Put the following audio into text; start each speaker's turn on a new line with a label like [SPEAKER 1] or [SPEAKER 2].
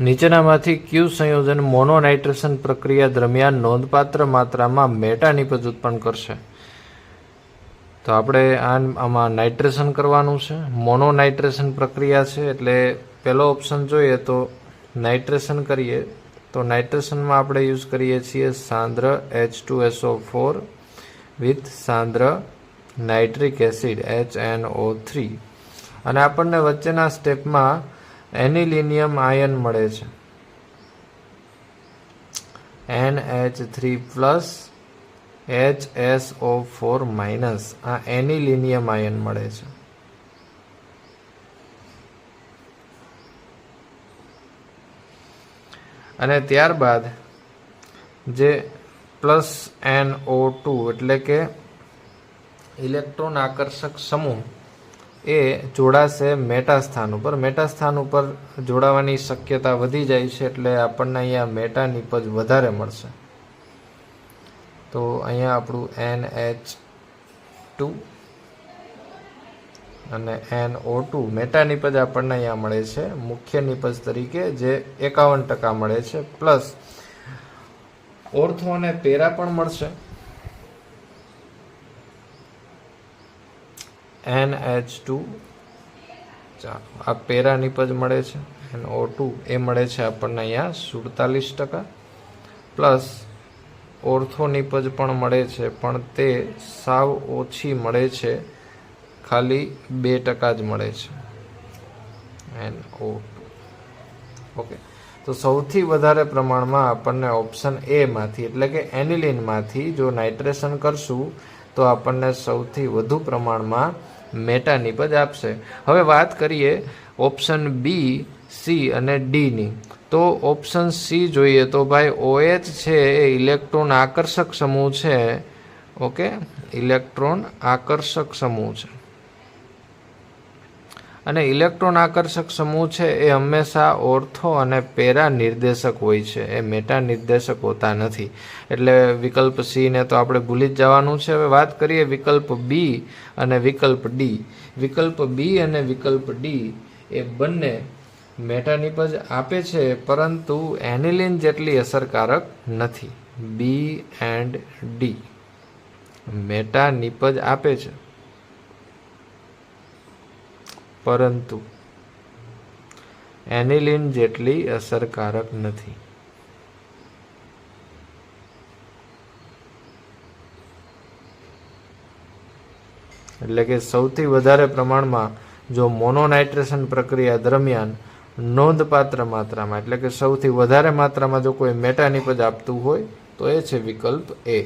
[SPEAKER 1] નીચેનામાંથી ક્યુ સંયોજન મોનોનાઇટ્રેશન પ્રક્રિયા દરમિયાન નોંધપાત્ર માત્રામાં મેટાનિપજ ઉત્પન્ન કરશે. તો આપણે આમાં નાઇટ્રેશન કરવાનું છે. મોનોનાઇટ્રેશન પ્રક્રિયા છે એટલે પહેલો ઓપ્શન જોઈએ તો નાઇટ્રેશન કરીએ. તો નાઇટ્રેશનમાં આપણે યુઝ કરીએ છીએ સાંદ્ર H two SO four with સાંદ્ર nitric acid H N O three અને આપણને વચ્ચેના સ્ટેપમાં એનિલિનિયમ આયન મળે છે. N H three plus H S O four minus આ એનિલિનિયમ આયન મળે છે. અને ત્યારબાદ જે પ્લસ એન ઓ ટુ એટલે કે ઇલેક્ટ્રોન આકર્ષક સમૂહ એ જોડાશે મેટા સ્થાન ઉપર. મેટા સ્થાન ઉપર જોડાવાની શક્યતા વધી જાય છે એટલે આપણને અહીંયા મેટા નિપજ વધારે મળશે. તો અહીંયા આપણું એન એચ ટુ અને એન ઓ ટુ મેટા નિપજ આપણને અહીંયા મળે છે. મુખ્ય નિપજ તરીકે જે એકાવન ટકા મળે છે. પ્લસ ઓર્થો અને પેરા પણ મળશે. એન એચ ટુ, ચાલો. આ પેરા નિપજ મળે છે. એન ઓ ટુ, એ મળે છે આપણને અહીંયા સુડતાલીસ ટકા. પ્લસ ઓર્થો નિપજ પણ મળે છે, પણ તે સાવ ઓછી મળે છે. ખાલી બે ટકા જ મળે છે. N O okay. તો સૌથી વધારે પ્રમાણમાં આપણને ઓપ્શન એમાંથી એટલે કે એનિલિનમાંથી જો નાઇટ્રેશન કરશું, તો આપણને સૌથી વધુ પ્રમાણમાં મેટા નિપજ આપશે. હવે વાત કરીએ ઓપ્શન બી સી અને ડીની તો ઓપ્શન સી જોઈએ તો ભાઈ ઓએચ છે એ ઇલેક્ટ્રોન આકર્ષક સમૂહ છે. ઓકે ઇલેક્ટ્રોન આકર્ષક સમૂહ છે. અને ઇલેક્ટ્રોન આકર્ષક સમૂહ છે એ હંમેશા ઓર્થો અને પેરા નિર્દેશક હોય છે. એ મેટા નિર્દેશક હોતા નથી. એટલે વિકલ્પ સી ને તો આપણે ભૂલી જ જવાનું છે. હવે વાત કરીએ વિકલ્પ બી અને વિકલ્પ ડી. વિકલ્પ બી અને વિકલ્પ ડી એ બંને મેટા નિપજ આપે છે, પરંતુ એનિલિન જેટલી અસરકારક નથી. B and D. મેટા નિપજ આપે છે. પરંતુ એનિલિન જેટલી અસરકારક નથી. એટલે કે સૌથી વધારે પ્રમાણમાં જો મોનોનાઇટ્રેશન પ્રક્રિયા દરમિયાન નોંધપાત્ર માત્રામાં, એટલે કે સૌથી વધારે માત્રામાં જો કોઈ મેટાનિપજ આપતું હોય, તો એ છે વિકલ્પ એ